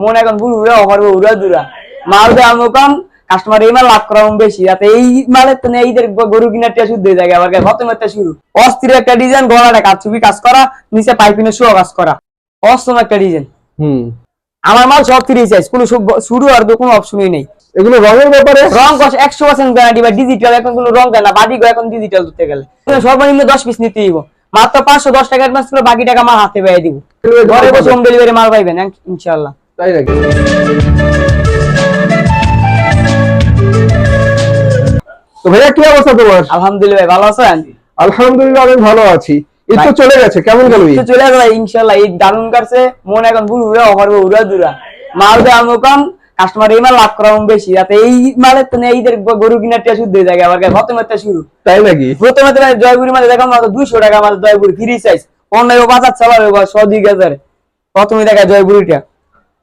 মনে এখন ভুল উড়ে অফার উড়া দুরা। মাল দেওয়া কম কাস্টমার এই মাল লাভ করা বেশি। যাতে এই মালের তো এইদের গরু কিনার টিয়া শুদ্ধ হয়ে যায় আবার খতম একটা শুরু। অস্থির একটা ডিজাইন গলাটা কাজ ছবি কাজ করা নিচে পাইপিনে কাজ করা। একটা ডিজাইন হুম। আমার মাল সব ফ্রি সাইজ কোনো শুরু আর কোনো অপশনই নেই। এগুলো রঙের ব্যাপারে? রং একশো পার্সেন্ট গ্যারান্টি বা ডিজিটাল এখন কোনো রং দেয় না বাদি এখন ডিজিটাল ধরতে গেলে। সর্বনিম্ন দশ পিস নিতে দিব মাত্র পাঁচশো দশ টাকা অ্যাডভান্স করে বাকি টাকা মাল হাতে পেয়ে দিব। ঘরে বসে হোম ডেলিভারি মাল পাইবেন ইনশাল্লাহ তাই নাকি? তো ভাইয়া কি অবস্থা তোমার? আলহামদুলিল্লাহ ভালো আছেন? আলহামদুলিল্লাহ আমি ভালো আছি। ঈদ তো চলে গেছে কেমন গেল ঈদ চলে আসবে ইনশাল্লাহ এই দারুণ কাটছে। মন এখন ভুল উড়ে অফার উড়া দুরা। মাল দেওয়া কম কাস্টমার এই মাল লাভ করা বেশি। যাতে এই মালের তো এইদের গরু কিনার টিয়া শুদ্ধ হয়ে খতম একটা শুরু। তাই নাকি? প্রথমে জয়পুরি মাঝে দেখো মাত্র দুইশো টাকা মাত্র জয়পুরি ফ্রি সাইজ অন্যায় বাজার চালাবে ছ প্রথমে দেখা জয়পুরিটা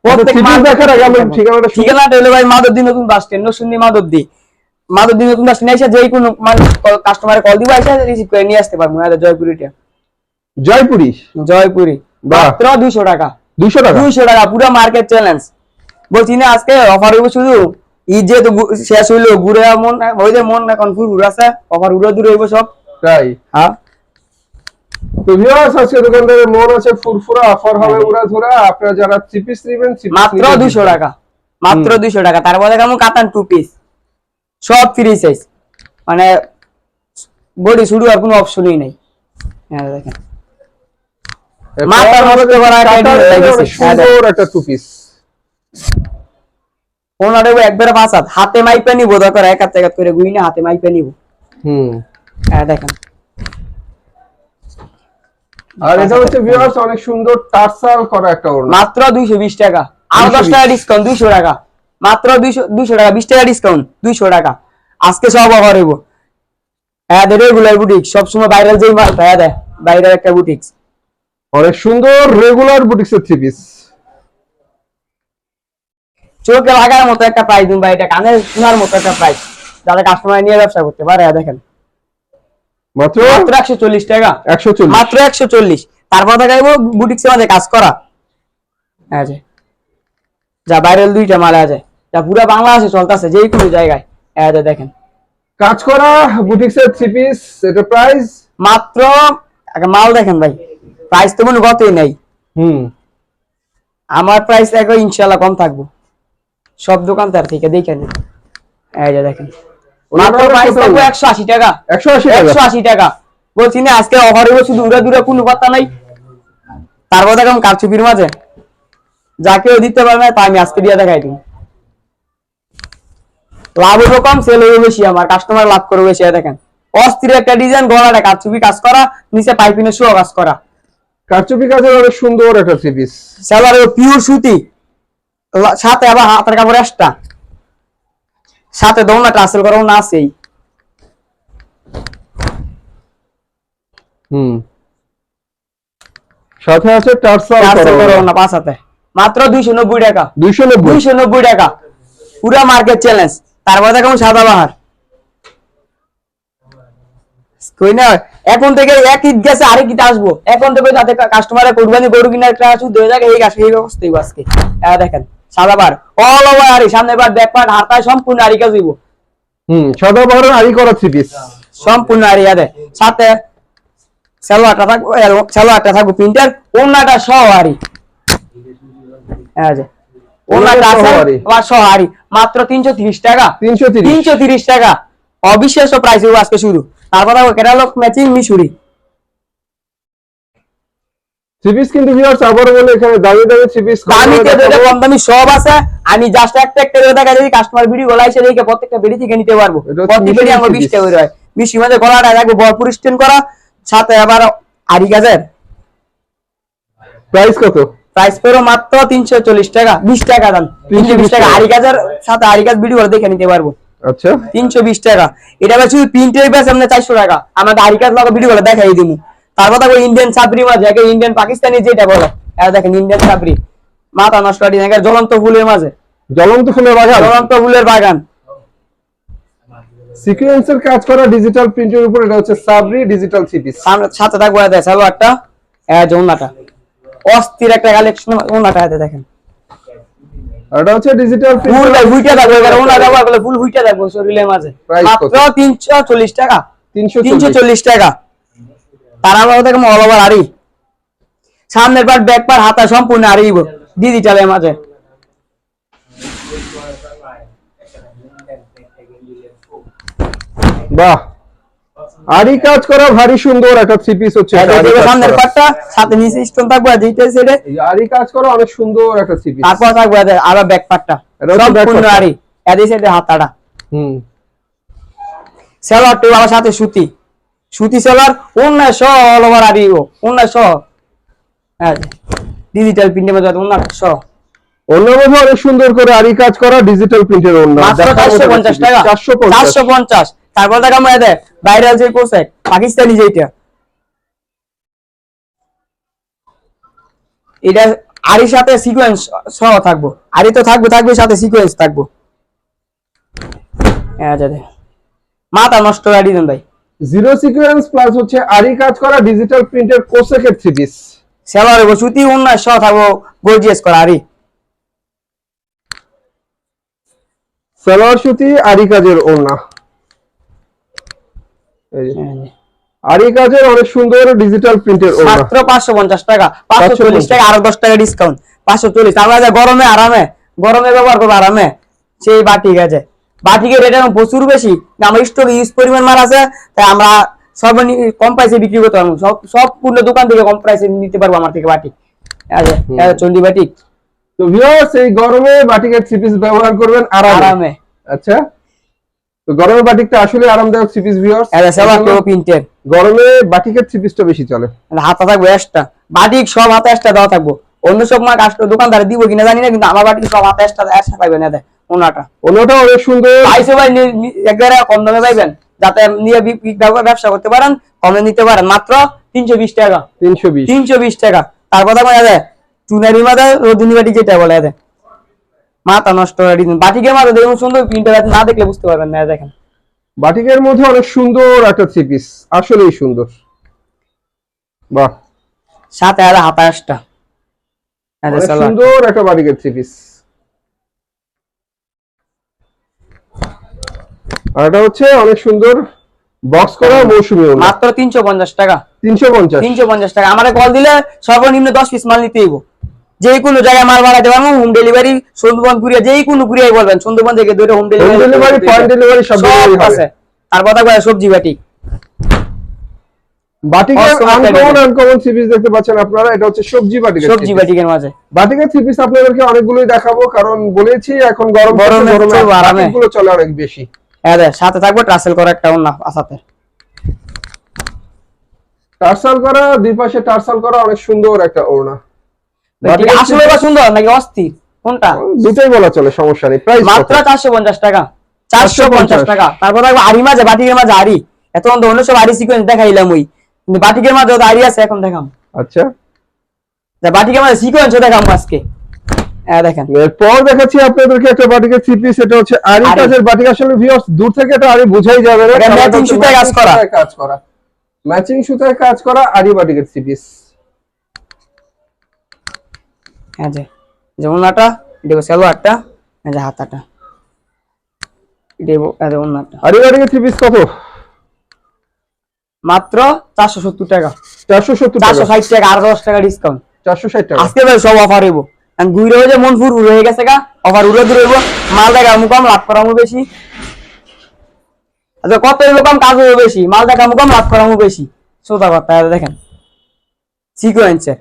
প্রত্যেক চিঠি মাল- দেখার আগে আমি ঠিকানাটা শুনি। ঠিকানাটা হলো ভাই মাধবদী নতুন বাস স্ট্যান্ড নসুন্দি মাধবদী। মাধবদী নতুন বাস স্ট্যান্ড এসে যে কোনো কাস্টমারে কল দিব এসে রিসিভ করে নিয়ে আসতে পারব জয়পুরিটা জয়পুরি। মাত্র টাকা। টাকা? টাকা পুরো মার্কেট চ্যালেঞ্জ বলছি না আজকে অফার হইব শুধু? ঈদ যেহেতু গু- শেষ হইল ঘুরে মন যে মন এখন ফুল ঘুরে আছে অফার উড়ে দূরে হইব সব। তাই? হ্যাঁ। তো ভিউয়ার্স আজকে দোকানদারে মন আছে ফুরফুরা অফার হবে উড়া ধরা আপনারা যারা থ্রি পিস নেবেন মাত্র নিতে দুইশো পারেন। টাকা মাত্র দুইশো টাকা। তারপরে কেমন? কাতান টু পিস সব ফ্রি সাইজ মানে বডি শুরু আর কোনো অপশনই নেই। হ্যাঁ দেখেন। করা অনেক লাগছে। সুন্দর একটা টু পিস ওনারে একবারে পাঁচ হাতে। মাইপে নিবো দরকার এক হাত করে গুই না হাতে মাইপে নিবো। হুম। হ্যাঁ দেখেন। আর এটা হচ্ছে ভিউয়ার্স অনেক সুন্দর টার্সাল করা একটা ওড়না। মাত্র দুইশো বিশ টাকা। আর দশ 220 টাকা ডিসকাউন্ট দুইশো টাকা। মাত্র দুইশো দুইশো টাকা বিশ টাকা ডিসকাউন্ট দুইশো টাকা। আজকে সব অফার হইব। হ্যাঁ রেগুলার বুটিক সবসময় ভাইরাল যেই মাল হ্যাঁ দে। বাইরের একটা বুটিক অনেক সুন্দর রেগুলার বুটিক্সের থ্রি পিস চোখে লাগার মতো একটা প্রাইস দিন ভাই এটা কানে শোনার মতো একটা প্রাইস যাতে কাস্টমার নিয়ে ব্যবসা করতে পারে হ্যাঁ দেখেন। মাত্র? মাত্র একশো চল্লিশ টাকা। একশো চল্লিশ। মাত্র একশো চল্লিশ। তারপর দেখাইবো বুটিক্সের কাজ করা। হ্যাঁ যে ভাইরাল দুইটা মাল আছে যা পুরো বাংলাদেশে চলতেছে যেই কোনো জায়গায়। যে দেখেন। কাজ করা বুটিক্সের থ্রি পিস এটা প্রাইস মাত্র মাল দেখেন ভাই প্রাইস তো মনে কতই নাই। হুম। আমার প্রাইস দেখো ইনশাল্লাহ কম থাকব। সব দোকান তার থেকে দেখে নিন। এই যে দেখেন। মাত্র প্রাইস থাকব টাকা। টাকা। বলছি না আজকে অফার শুধু উড়া দূরে কোনো কথা নাই। তারপর দেখলাম কারচুপির মাঝে। দিতে পারবে না আমি আজকে দিয়ে দেখাই দিই। লাভ কম সেল বেশি আমার কাস্টমার লাভ করবে বেশি দেখেন। অস্থির একটা ডিজাইন গলাটা কারচুপি কাজ করা নিচে পাইপিনে শো কাজ করা। কারচুপি কাজের অনেক সুন্দর একটা থ্রি পিস পিওর সুতি। সাথে আবার হাতের কাপড় এক্সট্রা সাথে দৌনা টাসেল করাও না আছেই। হুম। সাথে আছে টাসেল করাও না পাঁচ হাতে। মাত্র দুইশো নব্বই টাকা। দুইশো নব্বই? দুইশো নব্বই টাকা। পুরা মার্কেট চ্যালেঞ্জ তারপর দেখো সাদা বাহার। কই না এখন থেকে এক ঈদ গেছে আরেক ঈদ আসব। এখন থেকে যাতে কাস্টমারে কোরবানি গরু কিনার একটা আসুক দুই জায়গায় এই আসে এই ব্যবস্থা আজকে। দেখেন। সাদা বার। অল ওভার আরি সামনে ব্যাক পার্ট হাতায় সম্পূর্ণ আরি কাজ হুম সাদা করা থ্রি পিস সম্পূর্ণ আরি আদে সাথে সালোয়ারটা থাকব সালোয়ারটা থাকব প্রিন্টার ওনাটা সহ আরি। ওনাটা সহ আরি। আরি। মাত্র তিনশো তিরিশ টাকা। তিনশো তিরিশ। তিনশো তিরিশ টাকা। অবিশ্বাস্য প্রাইস আজকে শুরু। তারপর কেরালক ম্যাচিং মিশুরি থ্রি কিন্তু ভিউয়ার্স আবারও বলে এখানে দামি দামি দামি কম দামি সব আছে। আমি জাস্ট একটা একটা করে দেখা যদি কাস্টমার ভিডিও গলা এসে দেখে প্রত্যেকটা বেরি থেকে নিতে পারব। বেরি আমার piece। বিশ টাকা করে। হয় গলাটা থাকবে ভরপুর করা সাথে আবার গাছের প্রাইস কত? প্রাইস পেরো মাত্র তিনশো চল্লিশ টাকা বিশ টাকা দাম। তিনশো বিশ টাকা। আড়ি গাছের সাথে আড়ি গাছ ভিডিও দেখে নিতে পারব। আচ্ছা। তিনশো বিশ টাকা। এটা আবার শুধু প্রিন্টের বেশ আমরা চারশো টাকা। আমাদের আড়ি গাছ লাগা ভিডিও দেখাই দিবো তারপর দেখো ইন্ডিয়ান সাবরি মাঝে একে ইন্ডিয়ান পাকিস্তানি যেটা বলে। এটা দেখেন ইন্ডিয়ান সাবরি মাথা নষ্ট একে জ্বলন্ত ফুলের মাঝে। জ্বলন্ত ফুলের বাগান? জ্বলন্ত ফুলের বাগান। সিকুয়েন্সের কাজ করা ডিজিটাল প্রিন্টের উপর এটা হচ্ছে সাবরি ডিজিটাল সাথে থাকব দেয় সালোয়ারটা যৌনাটা অস্থির একটা কালেকশন ওনাটা হাতে দেখেন। এটা হচ্ছে ডিজিটাল ফুল হুইটা থাকবে এবারে ওনা ব্যবহার করলে ফুল হুইটা থাকবে শরীরের মাঝে। মাত্র কত? তিনশো চল্লিশ টাকা। তিনশো তিনশো চল্লিশ টাকা। আমার থেকে অল ওভার আরি সামনের পার ব্যাক পার হাতা সম্পূর্ণ আরিব ডিজিটালের মাঝে। বাহ। আরই কাজ করা ভারী সুন্দর একটা থ্রি পিস হচ্ছে সামনের পাটটা সাথে নিচে স্টোন থাকবে আর সেটা এই আরই কাজ করা অনেক সুন্দর একটা থ্রি পিস তারপর থাকবে আবার ব্যাক পাটটা সম্পূর্ণ আরি এদের সাইডে হাতাটা। হুম। সেলার টু আবার সাথে সুতি। সুতি সেলার অন্য সহ অল ওভার আরি ও অন্য সহ। হ্যাঁ ডিজিটাল প্রিন্টের মধ্যে অন্য সহ। অন্য অনেক সুন্দর করে কাজ করা ডিজিটাল প্রিন্টের অন্য। চারশো পঞ্চাশ টাকা। চারশো পঞ্চাশ। তারপর দেখা দেয় ভাইরাল যে কোর্সে পাকিস্তানি যেটা এটা আরির সাথে সিকোয়েন্স সহ থাকব। আরি তো থাকব থাকবে সাথে সিকোয়েন্স থাকব। হ্যাঁ যাতে মাথা নষ্ট করে ভাই। জিরো সিকোয়েন্স প্লাস হচ্ছে আরই কাজ করা ডিজিটাল প্রিন্টের কোসেকের থ্রি পিস সেলার হইব সুতি অন্য সহ থাকব গর্জিয়াস করা আরি সালোয়ার সুতি আরই কাজের ওড়না। এই যে, আরই কাজের অনেক সুন্দর ডিজিটাল প্রিন্টের ওড়না। মাত্র পাঁচশো পঞ্চাশ টাকা পাঁচশো চল্লিশ টাকা আরও দশ টাকা ডিসকাউন্ট পাঁচশো চল্লিশ আমরা গরমে আরামে গরমে ব্যবহার করব আরামে। সেই বাটি গেছে। বাটিকের রেট এখন প্রচুর বেশি। আমার স্টক ইউজ পরিমাণ মাল আছে তাই আমরা সব কম প্রাইসে বিক্রি করতে পারব। সব সব পূর্ণ দোকান থেকে কম প্রাইসে নিতে পারব আমার থেকে বাটি চন্ডি বাটি তো ভিউয়ার্স এই গরমে বাটিকের থ্রি পিস ব্যবহার করবেন আরামে। আচ্ছা। তো গরমে বাটিকটা আসলে আরামদায়ক থ্রি পিস ভিউয়ার্স সেবা কেউ প্রিন্টের গরমে বাটিকের থ্রি পিসটা বেশি চলে। হাতা থাকবে এক্সট্রা বাটিক সব হাতে এক্সট্রা দেওয়া থাকব। অন্য সব মাল কাস্টমার দোকানদারে দিব কিনা জানি না কিন্তু আমার বাটিক সব হাতে এক্সট্রা এক্সট্রা পাইবেন এতে। ওনাটা। অন্যটা অনেক সুন্দর। পাইছে ভাই একবারে কম দামে পাইবেন। যাতে নিয়ে ব্যবসা করতে পারেন কমে নিতে পারেন। মাত্র তিনশো বিশ টাকা। তিনশো বিশ। তিনশো বিশ টাকা। তার কথা বলা যায় চুনারি মাথা রোদিনী বাটি যেটা বলে মাথা নষ্ট করে দিন মাথা দেখুন সুন্দর প্রিন্টার না দেখলে বুঝতে পারবেন না দেখেন। বাটিকের মধ্যে অনেক সুন্দর একটা থ্রি পিস আসলেই সুন্দর। বাহ। সাথে আর হাতা আসটা অনেক সুন্দর একটা বাটিকের থ্রি পিস আর এটা হচ্ছে অনেক সুন্দর বক্স করা মৌসুমি মাত্র তিনশো পঞ্চাশ টাকা। তিনশো পঞ্চাশ। তিনশো পঞ্চাশ টাকা। আমার কল দিলে সর্বনিম্ন দশ পিস মাল নিতে যে কোনো জায়গায় মাল বাড়াতে পারব হোম ডেলিভারি সুন্দরবন যে কোনো বলবেন সুন্দরবন থেকে দুটো হোম ডেলিভারি পয়েন্ট ডেলিভারি সব আছে। তার কথা কয় সবজি বাটি। বাটিকের আনকমন আনকমন থ্রি পিস দেখতে পাচ্ছেন আপনারা এটা হচ্ছে সবজি বাটিকের সবজি বাটিকের মাঝে। বাটিকের থ্রি পিস আপনাদেরকে অনেকগুলোই দেখাবো কারণ বলেছি এখন গরম গরমে আরামে। চলে অনেক বেশি। হ্যাঁ সাথে থাকবে ট্রাসেল করা একটা অন্য আসাতে। টার্সাল করা দুই পাশে টার্সাল করা অনেক সুন্দর একটা ওড়না। আসলে বা সুন্দর নাকি অস্থির? কোনটা? দুটোই বলা চলে সমস্যা নেই প্রাইস মাত্র চারশো পঞ্চাশ টাকা। চারশো পঞ্চাশ 450 টাকা। তারপর থাকবে আড়ি মাঝে বাটিকের মাঝে আড়ি। এত অন্ত অন্য সব আড়ি সিকোয়েন্স দেখাইলাম ওই। বাটিকের মাঝে আড়ি আছে এখন দেখাম। আচ্ছা। যা বাটিকের মাঝে সিকোয়েন্স দেখাম আজকে। দেখেন। এরপর দেখাচ্ছি আপনাদেরকে একটা বাটিকের থ্রি পিস এটা হচ্ছে আরি আরি। কাজের বাটিক। আসলে ভিউয়ার্স দূর থেকে এটা আরি বোঝাই যাবে না। এটা কারণ matching হচ্ছে সুতায় কাজ করা। কাজ করা। ম্যাচিং সুতায় কাজ করা আরি বাটিকের থ্রি পিস হ্যাঁ যে যে ওনাটা দেখো সালোয়ারটা হ্যাঁ যে হাতাটা। দেবো হ্যাঁ যে ওনাটা আরি বাটিকের থ্রি পিস কত? মাত্র চারশো সত্তর টাকা। চারশো সত্তর চারশো টাকা আর দশ টাকা ডিসকাউন্ট চারশো ষাট টাকা। আজকে সব অফার হইব। হয়ে যে মন হয়ে গেছে গা। অফার উড়ে দূরে মাল দেখা কম লাভ করা বেশি। আচ্ছা কত হইব কম? কাজ হইব বেশি। মাল দেখা কম লাভ করা বেশি। সোজা কথা দেখেন। সিকোয়েন্সের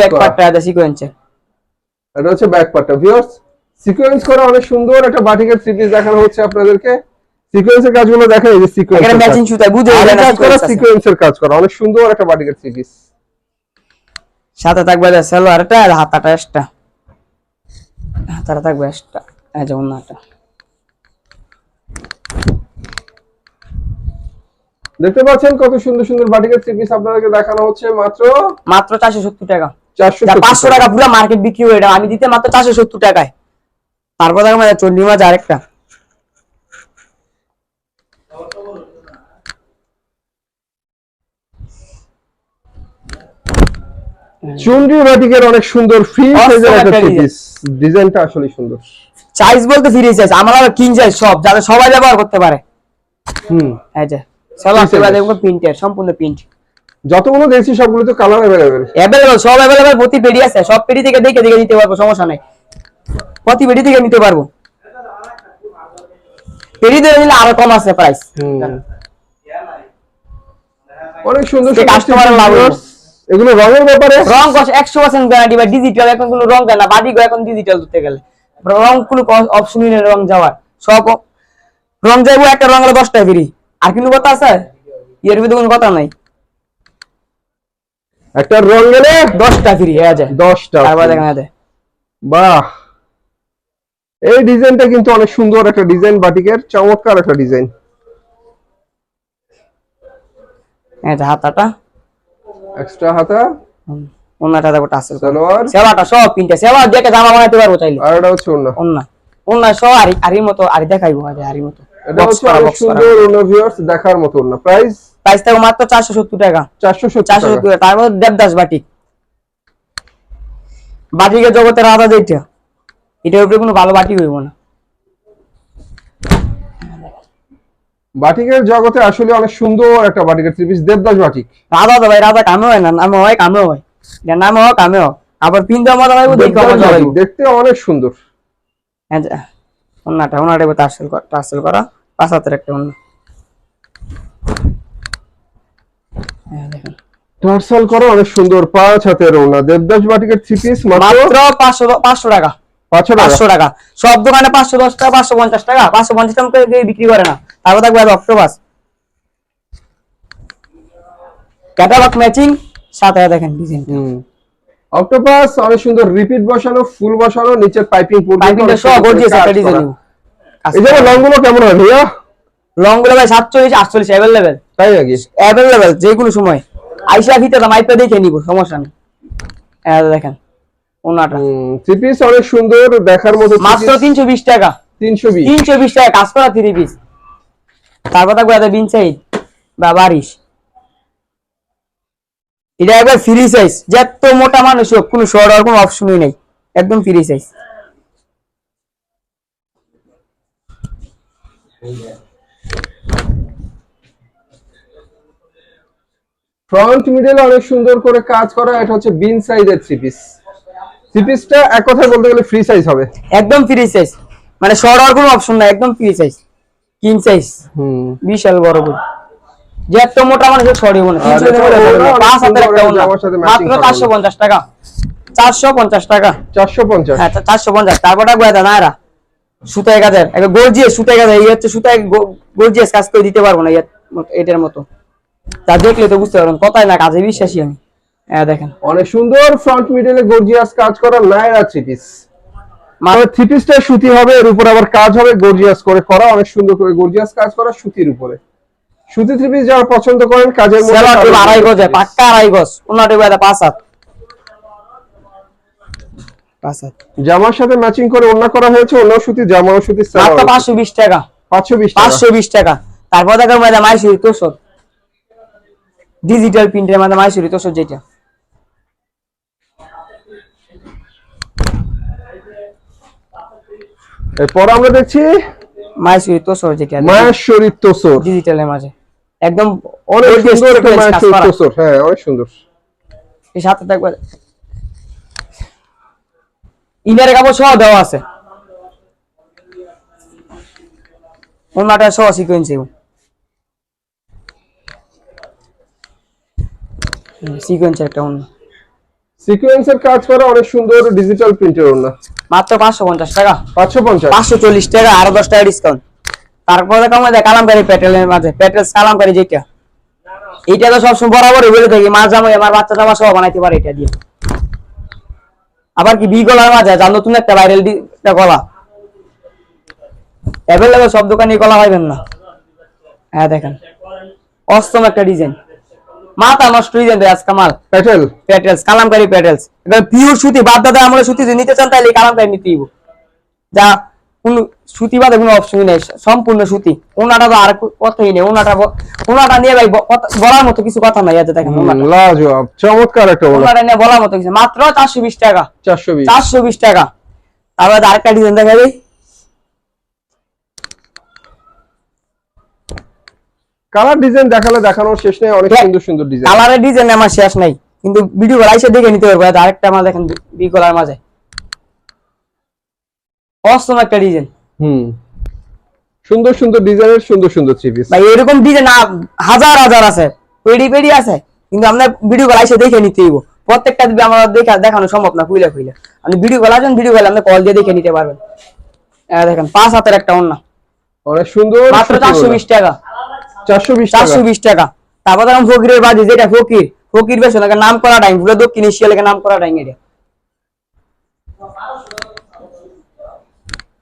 ব্যাক করা। পার্টটা আছে সিকোয়েন্সের এটা হচ্ছে ব্যাক পার্টটা ভিউয়ার্স সিকোয়েন্স করা অনেক সুন্দর। একটা বাটিকের থ্রি পিস দেখানো হচ্ছে আপনাদেরকে। সিকোয়েন্সের কাজগুলো দেখা এই যে সিকোয়েন্স এখানে ম্যাচিং বুঝে কাজ করা sequence আছে। সিকোয়েন্সের কাজ করা। অনেক সুন্দর একটা বাটিকের থ্রি পিস সাথে থাকবে যে সালোয়ারটা আর হাতাটা এক্সট্রা হাতাটা থাকবে এক্সট্রা এই যে ওনাটা দেখতে পাচ্ছেন কত সুন্দর সুন্দর বাটিকের থ্রি পিস আপনাদেরকে দেখানো হচ্ছে মাত্র মাত্র চারশো সত্তর টাকা। চারশো যা পাঁচশো টাকা। পুরো মার্কেট বিক্রি হয়ে এটা আমি দিতে মাত্র চারশো সত্তর টাকায়। তারপর দেখো মানে মাছ আরেকটা। চুনরি বাটিকের অনেক সুন্দর ফ্রি সাইজের একটা একটা থ্রি design। পিস ডিজাইনটা আসলে সুন্দর। সাইজ বলতে ফ্রি সাইজ আমরা কিং সাইজ সব যাতে সবাই ব্যবহার করতে পারে। হুম। এই যে সালোয়ার Free size। প্রিন্টের সম্পূর্ণ প্রিন্ট যতগুলো দেখছি সবগুলো তো কালার অ্যাভেলেবেল অ্যাভেলেবল সব অ্যাভেলেবল প্রতি পেডি আছে। সব পেডি থেকে দেখে দেখে নিতে পারব সমস্যা নাই। প্রতি পেডি থেকে নিতে পারব। পেডি নিলে আরও কম আছে প্রাইস অনেক সুন্দর এর লাভ। এগুলো রঙের ব্যাপারে? রং একশো পার্সেন্ট গ্যারান্টি বা ডিজিটাল এখন কোনো রং দেয় না বাদি এখন ডিজিটাল ধরতে গেলে। রং কোনো অপশনই নেই রং যাওয়ার। সব রং যাইবো একটা রং হলো দশটা ফ্রি। আর কিন্তু কথা আছে? এর ভিতরে কোনো কথা নাই। একটা রং গেলে দশটা ফ্রি হয়ে যায়। দশটা তারপর দেখেন এই যে। বাহ! এই ডিজাইনটা কিন্তু অনেক সুন্দর একটা ডিজাইন বাটিকের। চমৎকার একটা ডিজাইন। যে হাতাটা। এক্সট্রা হাতা? অন্যটা দেখো টাসেল সালোয়ার? সব দেখে জামা পারব চাইলে। আর এটা হচ্ছে অন্য অন্য অন্য সব আরি মতো আরি দেখাইবো আজ মতো। এটা হচ্ছে অনেক সুন্দর অন্য ভিউয়ার্স দেখার মতো না প্রাইস প্রাইস থাকবে মাত্র চারশো সত্তর টাকা। চারশো চারশো সত্তর সত্তর টাকা। তার মধ্যে দেবদাস বাটিক। বাটিকের জগতের রাজা যেটা এটার উপরে কোনো ভালো বাটি হইব না। বাটিকের জগতে আসলে অনেক সুন্দর একটা বাটিকের থ্রি পিস দেবদাস বাটিক। রাজা তো ভাই রাজা কামে হয় না নামে হয় কামে হয়। নামে হয় কামে হয়। আবার পিনতে মজা হইব দেখে মজা বাটিক দেখতে অনেক সুন্দর। হ্যাঁ অন্যটা অন্যটা এবার করা টার্সেল করা পাঁচ হাতের একটা হ্যাঁ দেখেন। টার্সাল করা অনেক সুন্দর পাঁচ হাতের ওনা দেবদাস বাটিকের থ্রি পিস মাত্র পাঁচশো পাঁচশো টাকা। পাঁচশো টাকা? সব দোকানে পাঁচশো দশ টাকা পাঁচশো পঞ্চাশ টাকা। পাঁচশো পঞ্চাশ টাকা বিক্রি করে না। তারপর থাকবে অক্টোপাস। ক্যাটালগ ম্যাচিং সাথে দেখেন ডিজাইন অক্টোপাস অনেক সুন্দর রিপিট বসানো ফুল বসানো নিচের পাইপিং পাইপিংটা সব গর্জিয়াস একটা ডিজাইন এই যে রংগুলো কেমন হয় ভাইয়া? লংগুলো ভাই সাতচল্লিশ আটচল্লিশ অ্যাভেলেবেল তাই নাকি? অ্যাভেলেবেল যে কোনো সময়। আইসা ভিতরে মাইপে দেখে নিব সমস্যা নেই। এই দেখেন ওনাটা। থ্রি পিস অনেক সুন্দর দেখার মতো মাত্র তিনশো বিশ টাকা। তিনশো বিশ। তিনশো বিশ টাকা কাজ করা থ্রি পিস তারপর থাকবে এত বিন সাইড বা বারিশ এটা একবার ফ্রি সাইজ যত মোটা মানুষ হোক কোনো শর্ট আর কোনো অপশনই নেই। একদম ফ্রি সাইজ ফ্রন্ট মিডলে অনেক সুন্দর করে কাজ করা এটা হচ্ছে বিন সাইজের থ্রি পিস থ্রি পিসটা এক কথায় বলতে গেলে ফ্রি সাইজ হবে। একদম ফ্রি সাইজ মানে শর্ট আর কোনো অপশন নাই একদম ফ্রি সাইজ কিং সাইজ বিশাল বড় বড় যে মোটা পাঁচ হাতের একটা ওড়না। জামার সাথে matching মাত্র চারশো পঞ্চাশ টাকা। চারশো পঞ্চাশ টাকা। চারশো পঞ্চাশ। হ্যাঁ চারশো পঞ্চাশ। তারপর এটা নায়রা সুতায় কাজের একটা গর্জিয়াস সুতায় কাজের এই হচ্ছে সুতায় গর্জিয়াস কাজ করে দিতে পারব না এটার মতো। তা দেখলে তো বুঝতে পারবেন কথাই না কাজে বিশ্বাসী আমি। হ্যাঁ দেখেন। অনেক সুন্দর ফ্রন্ট মিডলে গর্জিয়াস কাজ করা নাইরা থ্রি পিস মানে থ্রি পিসটা সুতি হবে এর উপর আবার কাজ হবে গর্জিয়াস করে করা অনেক সুন্দর করে গর্জিয়াস কাজ করা সুতির উপরে। সুতি থ্রি পিস যারা পছন্দ করেন কাজের মধ্যে আড়াই গজে পাক্কা আড়াই গজ ওনার টিপ পাঁচ হাত। জামার সাথে ম্যাচিং করে অন্য করা হয়েছে অন্য সুতি জামা ও সুতি মাত্র পাঁচশো বিশ টাকা। পাঁচশো বিশ টাকা। পাঁচশো বিশ টাকা। তারপর দেখা মধ্যে মাইসুরি তোষর। ডিজিটাল প্রিন্টের মধ্যে মাইসুরি তোষর যেটা। এরপর আমরা দেখছি মাইসুরি তোষর যেটা মায়েশ্বরী তোসর। ডিজিটালের মাঝে। একদম অনেক সুন্দর একটা মায়েশ্বরী। তোসর হ্যাঁ অনেক সুন্দর। এই সাথে থাকবে ইনারে কাপড় সহ দেওয়া আছে। ওনাটা সহ সিকোয়েন্সি সিকোয়েন্স একটা অন্য সিকোয়েন্সের কাজ করা অনেক সুন্দর ডিজিটাল প্রিন্টের ওড়না মাত্র পাঁচশো পঞ্চাশ টাকা। পাঁচশো পঞ্চাশ। পাঁচশো চল্লিশ টাকা আরও দশ টাকা ডিসকাউন্ট তারপরে কমে কালামকারি প্যাটেলের মাঝে। প্যাটেল কালামকারি যেটা। তো সবসময় বরাবরই বলে থাকি জামাই আমার বাচ্চা জামা সহ বানাইতে পারে এটা দিয়ে। আবার কি বি গলার মাঝে যা নতুন একটা ভাইরাল একটা গলা। অ্যাভেলেবেল সব দোকানে গলা পাইবেন না। হ্যাঁ দেখেন। অষ্টম একটা ডিজাইন মাথা নষ্ট ডিজাইন দেয় আজকে মাল। প্যাটেল প্যাটেলস কালামকারি প্যাটেলস পিওর সুতি বাদ দাদা আমরা সুতি যদি নিতে চান তাহলে কালামকারি নিতে হইব। যা কোন সুতি বাদে কোনো অপশনই নেই সম্পূর্ণ সুতি। ওনাটা তো আর কথাই নেই ওনাটা ওনাটা নিয়ে ভাই বলার মতো কিছু কথা নাই এতে দেখেন লাজবাব চমৎকার একটা ওনাটা নিয়ে বলার মতো কিছু মাত্র চারশো বিশ টাকা। চারশো বিশ। চারশো বিশ টাকা। তারপরে আরেকটা ডিজাইন দেখাবি কালার ডিজাইন দেখালে দেখানোর শেষ নেই অনেক সুন্দর সুন্দর ডিজাইন কালারের ডিজাইন আমার শেষ নাই। কিন্তু ভিডিও এসে দেখে নিতে পারব। আর আরেকটা আমার দেখেন বি কলার মাঝে। অসম একটা ডিজাইন হুম। সুন্দর সুন্দর ডিজাইনের সুন্দর সুন্দর থ্রি পিস ভাই এরকম ডিজাইন হাজার হাজার আছে। পেডি পেডি আছে। কিন্তু আমরা ভিডিও কল এসে দেখে নিতে হইব। প্রত্যেকটা দিবে আমার দেখা দেখানো সম্ভব না খুইলে খুইলে। আপনি ভিডিও কল আসেন ভিডিও কল আপনি কল দিয়ে দেখে নিতে পারবেন। দেখেন পাঁচ হাতের একটা অন্য অনেক সুন্দর মাত্র চারশো বিশ টাকা। চারশো বিশ টাকা। তারপর ধরুন ফকিরের বাজি যেটা ফকির ফকির বেশ নাম করা টাইম পুরো দক্ষিণ এশিয়া লেগে নাম করা টাইম এটা।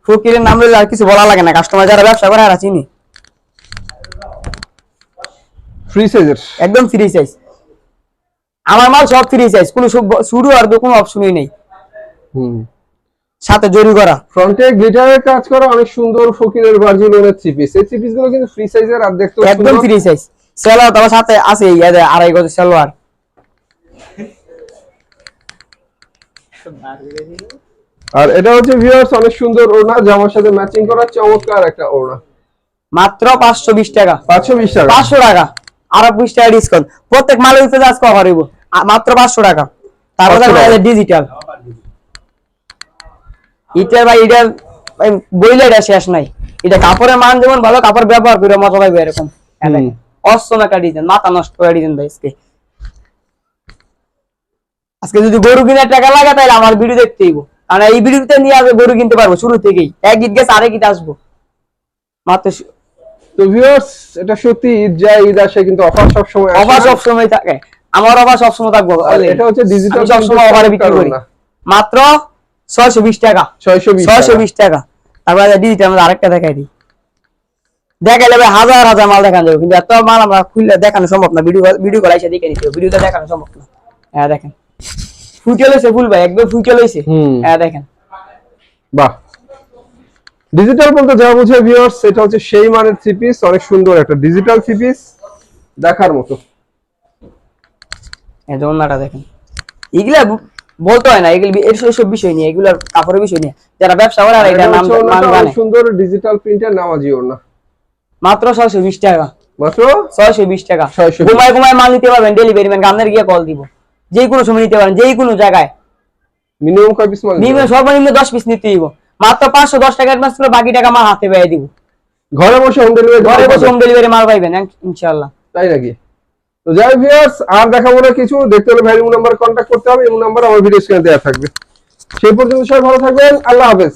ফকিরের নাম আর কিছু বলা লাগে না কাস্টমার যারা ব্যবসা করে আর চিনি। ফ্রি সাইজের একদম ফ্রি সাইজ আমার মাল সব ফ্রি সাইজ কোনো শুরু আর কোনো অপশনই নেই। হুম। সাথে জরি করা। ফ্রন্টে গ্লিটারের কাজ করা অনেক সুন্দর ফকিরের ভার্জিন ওনের থ্রি পিস এই থ্রি পিসগুলো কিন্তু ফ্রি সাইজের আর দেখতে একদম ফ্রি সাইজ সেলোয়ার তোমার সাথে আছে এই যে আড়াই গজ সেলোয়ার আর। এটা হচ্ছে ভিউয়ার্স অনেক সুন্দর ওড়না জামার সাথে ম্যাচিং করা চমৎকার একটা ওড়না। মাত্র পাঁচশো বিশ টাকা। পাঁচশো বিশ টাকা। পাঁচশো টাকা। আর বিশ টাকা ডিসকাউন্ট প্রত্যেক মালের উপরে আজ কভার হইব। মাত্র পাঁচশো টাকা। তারপর 500। ডিজিটাল এটা ভাই এটা ভাই বইলে এটা শেষ নাই। এটা কাপড়ের মান যেমন ভালো কাপড় ব্যবহার করে মজা এরকম। ডিজাইন মাথা নষ্ট করে ডিজাইন ভাই আজকে। আজকে যদি গরু কেনার টাকা লাগে তাহলে আমার ভিডিও দেখতে হইব। কারণ এই ভিডিওতে নিয়ে আসবে গরু কিনতে পারব শুরু থেকেই। এক গীত গেছে আরেক গীত আসব। মাত্র তো ভিউয়ার্স এটা সত্যি ঈদ যায় ঈদ আসে কিন্তু অফার সব সময় অফার সব সময় থাকে। আমার অফার সব সময় থাকব এটা হচ্ছে digital সব সময় অফারে বিক্রি করি। মাত্র ছয়শো বিশ টাকা। ছয়শো বিশ টাকা। তারপরে ডিজিটাল আমাদের আরেকটা দেখাই দিই। দেখাইলে ভাই হাজার হাজার মাল দেখানো যাবে। কিন্তু এত মাল আমরা খুললে দেখানো সম্ভব না। ভিডিও ভিডিও করা এসে দেখে নিতে ভিডিওতে দেখানো সম্ভব না। হ্যাঁ দেখেন। ফুটে লইছে ফুল ভাই একদম ফুটে লইছে। হ্যাঁ দেখেন। বাহ। ডিজিটাল বলতে যা বোঝায় ভিউয়ার্স এটা হচ্ছে সেই মানের থ্রি পিস অনেক সুন্দর একটা ডিজিটাল থ্রি পিস দেখার মতো। এই দেখেন। এগুলা বলতে হয় না এগুলো এর সব বিষয় নিয়ে এগুলার কাপড়ের বিষয় নিয়ে। যারা ব্যবসা করে আর এটা নাম নাম সুন্দর ডিজিটাল প্রিন্টের নামাজি ওড়না মাত্র ছয়শো বিশ টাকা। মাত্র? ছয়শো বিশ টাকা। ঘুমায় ঘুমায় মাল নিতে পারবেন ডেলিভারি ম্যান আপনার গিয়ে কল দিব। যে কোনো সময় নিতে পারেন যে কোনো জায়গায়। মিনিমাম কয় পিস মাল দিবেন? সর্বনিম্ন দশ পিস নিতে দিব মাত্র পাঁচশো দশ টাকা অ্যাডভান্স করে বাকি টাকা মাল হাতে পেয়ে দিব। ঘরে বসে হোম ডেলিভারি ঘরে বসে হোম ডেলিভারি মাল পাইবেন ইনশাল্লাহ তাই নাকি? তো যাই ভিউয়ার্স আর দেখাবো না কিছু, দেখতে হলে ভাই নাম্বার কন্ট্যাক্ট করতে হবে এমন নাম্বার আমার ভিডিও স্ক্রিনে দেওয়া থাকবে। সেই পর্যন্ত সবাই ভালো থাকবেন, আল্লাহ হাফেজ।